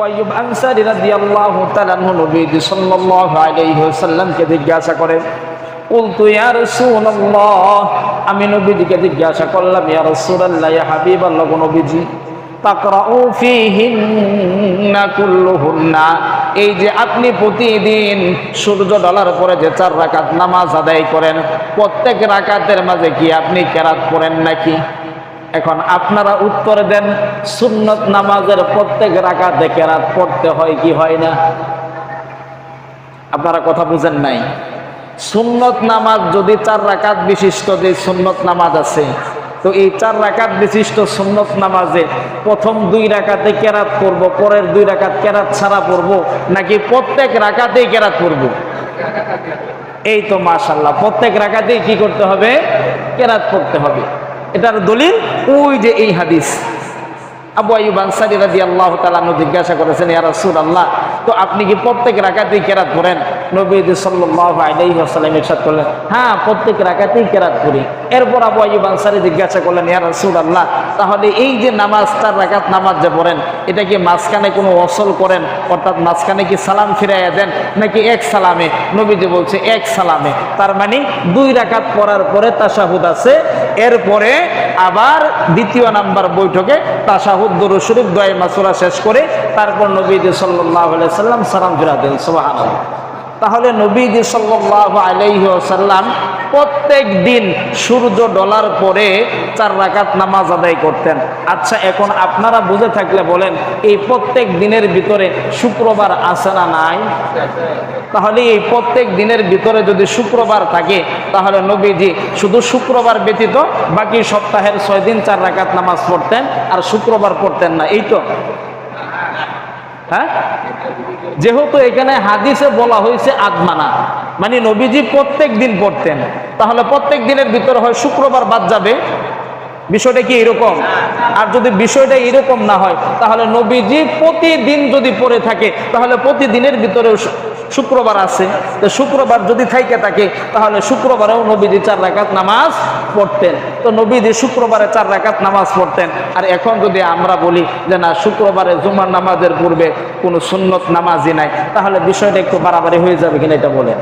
Wipe Ansari রাদিয়াল্লাহু তাআলা নবীজি সাল্লাল্লাহু আলাইহি ওয়াসাল্লামকে জিজ্ঞাসা করেন, কুলতু ইয়া রাসূলুল্লাহ? আমি নবীজিকে জিজ্ঞাসা করলাম, ইয়া রাসূলুল্লাহ, ইয়া হাবিবাল্লাহ গো নবীজি, তাকরাউ ফীহিন্না কুল্লুহুন্না। এই যে আপনি প্রতিদিন সূর্য ডলার পরে যে চার রাকাত নামাজ আদায় করেন, প্রত্যেক রাকাতের মাঝে কি আপনি কেরাত পড়েন নাকি? এখন আপনারা উত্তর দেন, সুন্নত নামাজের প্রত্যেক রাকাতে কেরাত পড়তে হয় কি হয় না? আপনারা কথা বুঝেন নাই? সুন্নত নামাজ যদি চার রাকাত বিশিষ্ট যে সুন্নত নামাজ আছে, তো এই চার রাকাত বিশিষ্ট সুন্নত নামাজে প্রথম দুই রাকাতে কেরাত পড়ব, পরের দুই রাকাত কেরাত ছাড়া পড়ব, নাকি প্রত্যেক রাকাতেই কেরাত পড়ব? এই তো মাশাল্লাহ প্রত্যেক রাকাতেই কি করতে হবে? কেরাত পড়তে হবে। এটার দলিল ওই যে এই হাদিস। আবু আইব আনসারি রাজি আল্লাহ তালানু জিজ্ঞাসা করেছেন, ইয়া রাসূলুল্লাহ তো আপনি কি প্রত্যেক রাকাতেই কেরাত পড়েন? নবীজি সাল্লাল্লাহু আলাইহি ওয়াসাল্লাম ইরশাদ করলেন হ্যাঁ প্রত্যেক রাকাতেই কেরাত পড়ি। এরপর আবু আইব আনসারি জিজ্ঞাসা করলেন, ইয়া রাসূলুল্লাহ, তাহলে এই যে নামাজ চার রাকাত নামাজ যে পড়েন, এটা কি মাঝখানে কোনো অসল করেন? অর্থাৎ মাঝখানে কি সালাম ফিরাইয়া দেন, নাকি এক সালামে? নবীজি বলছে, এক সালামে। তার মানে দুই রাকাত পড়ার পরে তাশাহুদ আছে, এরপরে আবার দ্বিতীয় নাম্বার বৈঠকে তাশাহুদ শরীফ দোয়া মাসুরা শেষ করে তারপর নবীজি আলাইহি সাল্লাম সালাম ফিরা দেন, সুবহানাল্লাহ। তাহলে নবীজি সাল্লাল্লাহু আলাইহি ওয়াসাল্লাম প্রত্যেক দিন সূর্য ডলার পরে চার রাকাত নামাজ আদায় করতেন। আচ্ছা এখন আপনারা বুঝে থাকলে বলেন, এই প্রত্যেক দিনের ভিতরে শুক্রবার আছে না নাই? তাহলে এই প্রত্যেক দিনের ভিতরে যদি শুক্রবার থাকে, তাহলে নবীজি শুধু শুক্রবার ব্যতীত বাকি সপ্তাহের ছয় দিন চার রাকাত নামাজ পড়তেন, আর শুক্রবার পড়তেন না। এই তো? হ্যাঁ? যেহেতু এখানে হাদিসে বলা হয়েছে আদমানা মানে নবীজি প্রত্যেক দিন পড়তেন। তাহলে প্রত্যেক দিনের ভিতরে হয় শুক্রবার বাদ যাবে। বিষয়টা কি এরকম? আর যদি বিষয়টা এরকম না হয়, তাহলে নবীজি প্রতিদিন যদি পড়ে থাকে, তাহলে প্রতিদিনের ভিতরেও শু- শুক্রবার আছে। তো শুক্রবার যদি থাইকে থাকে তাহলে শুক্রবারেও নবীজি চার রাকাত নামাজ পড়তেন। তো নবীজি শুক্রবারে চার রাকাত নামাজ পড়তেন। আর এখন যদি আমরা বলি যে না, শুক্রবারে জুমার নামাজের পূর্বে কোনো সুন্নত নামাজই নাই, তাহলে বিষয়টা একটু বাড়াবাড়ি হয়ে যাবে কিনা এটা বলেন।